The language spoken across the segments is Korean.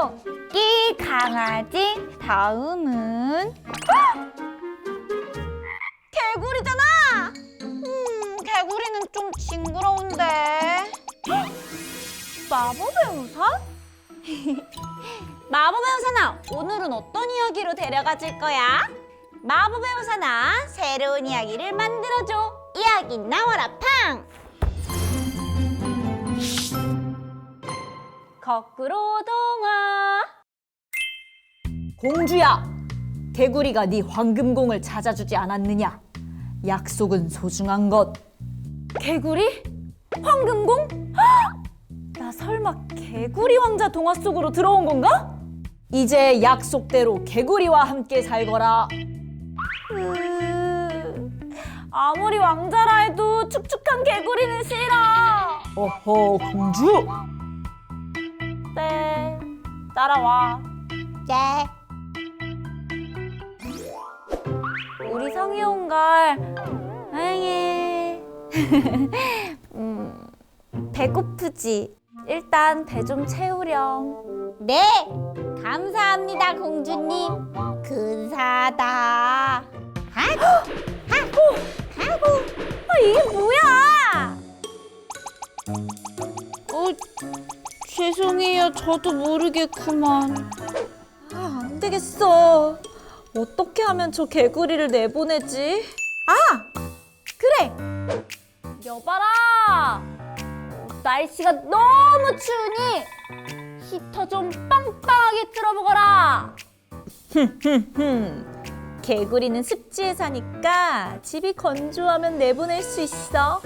토끼, 강아지, 다음은 개구리잖아. 음, 개구리는 좀 징그러운데. 마법의 우산? 마법의 우산아, 오늘은 어떤 이야기로 데려가 줄 거야? 마법의 우산아, 새로운 이야기를 만들어줘. 이야기 나와라 팡! 거꾸로 동화. 공주야, 개구리가 네 황금공을 찾아주지 않았느냐? 약속은 소중한 것. 개구리? 황금공? 헉! 나 설마 개구리 왕자 동화 속으로 들어온 건가? 이제 약속대로 개구리와 함께 살거라. 으... 아무리 왕자라 해도 축축한 개구리는 싫어. 어허, 공주. 네, 따라와. 네. 우리 성이 온걸 다행해. 음, 배고프지? 일단 배 좀 채우렴. 네, 감사합니다, 공주님. 근사하다. 하고, 하고, 하고. 아, 이게 뭐야? 죄송해요. 저도 모르게 그만. 아, 안 되겠어. 어떻게 하면 저 개구리를 내보내지? 아! 그래! 여봐라! 날씨가 너무 추우니 히터 좀 빵빵하게 틀어보거라! 흠, 개구리는 습지에 사니까 집이 건조하면 내보낼 수 있어.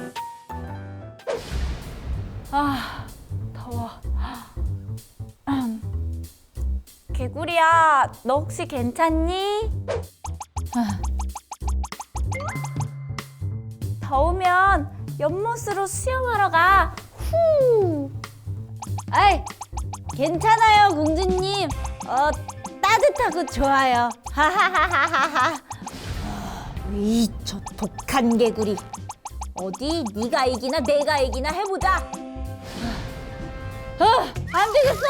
아, 더워. 개구리야, 너 혹시 괜찮니? 더우면 연못으로 수영하러 가. 후. 아이, 괜찮아요, 공주님. 어, 따뜻하고 좋아요. 하하하하하. 이, 저 독한 개구리. 어디 네가 이기나 내가 이기나 해보자. 어, 안 되겠어.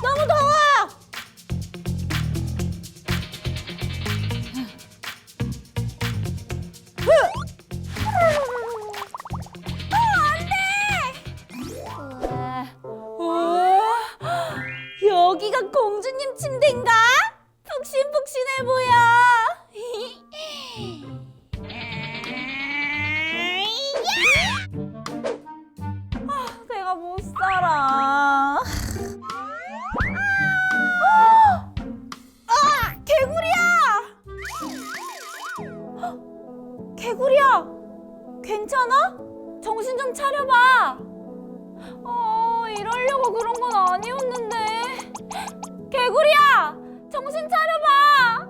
너무 더워. 침대인가? 푹신푹신해 보여. 아. 아! 개구리야, 괜찮아? 정신 좀 차려봐. 어, 이러려고 그런 건 아니었는데. 개구리야, 정신 차려봐.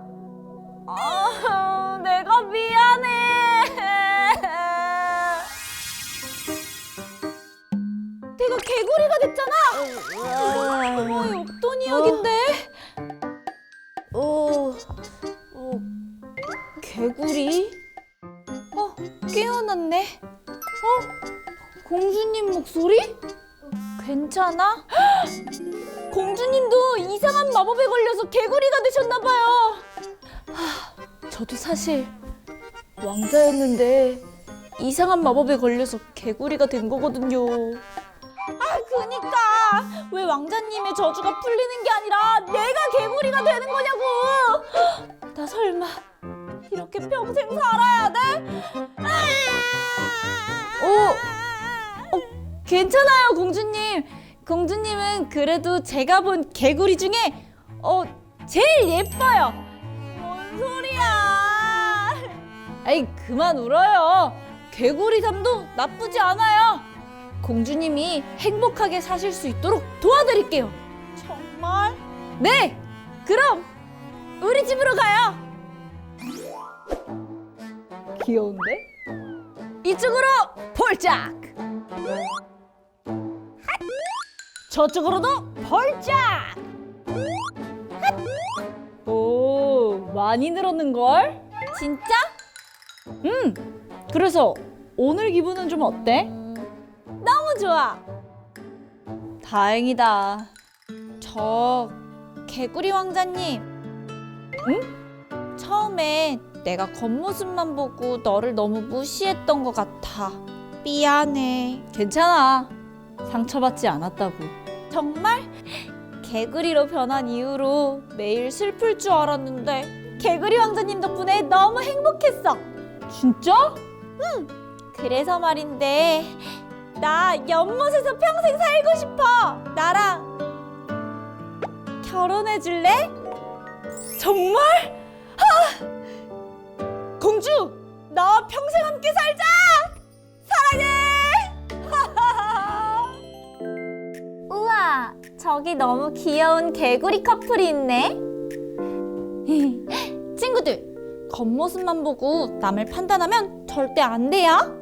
아, 내가 미안해. 내가 개구리가 됐잖아. 어머니 없던 이야긴데. 어, 어, 개구리? 어, 깨어났네. 어, 공주님 목소리? 괜찮아? 헉! 공주님도 이상한 마법에 걸려서 개구리가 되셨나봐요. 저도 사실 왕자였는데 이상한 마법에 걸려서 개구리가 된 거거든요. 아, 그니까 왜 왕자님의 저주가 풀리는 게 아니라 내가 개구리가 되는 거냐고. 나 설마 이렇게 평생 살아야 돼? 어, 어, 괜찮아요, 공주님. 공주님은 그래도 제가 본 개구리 중에 어 제일 예뻐요. 뭔 소리야? 에이 그만 울어요. 개구리 잠도 나쁘지 않아요. 공주님이 행복하게 사실 수 있도록 도와드릴게요. 정말? 네. 그럼 우리 집으로 가요. 귀여운데? 이쪽으로 폴짝. 핫! 저쪽으로도. 핫! 오, 많이 늘었는 걸? 진짜? 음. 그래서 오늘 기분은 좀 어때? 너무 좋아. 다행이다. 저 개구리 왕자님. 응? 처음에 내가 겉모습만 보고 너를 너무 무시했던 것 같아. 미안해. 괜찮아. 상처받지 않았다고. 정말? 개구리로 변한 이후로 매일 슬플 줄 알았는데 개구리 왕자님 덕분에 너무 행복했어. 진짜? 그래서 말인데 나 연못에서 평생 살고 싶어. 나랑 결혼해 줄래? 정말? 아! 공주, 나와 평생 함께 살자. 저기 너무 귀여운 개구리 커플이 있네. 친구들, 겉모습만 보고 남을 판단하면 절대 안 돼요.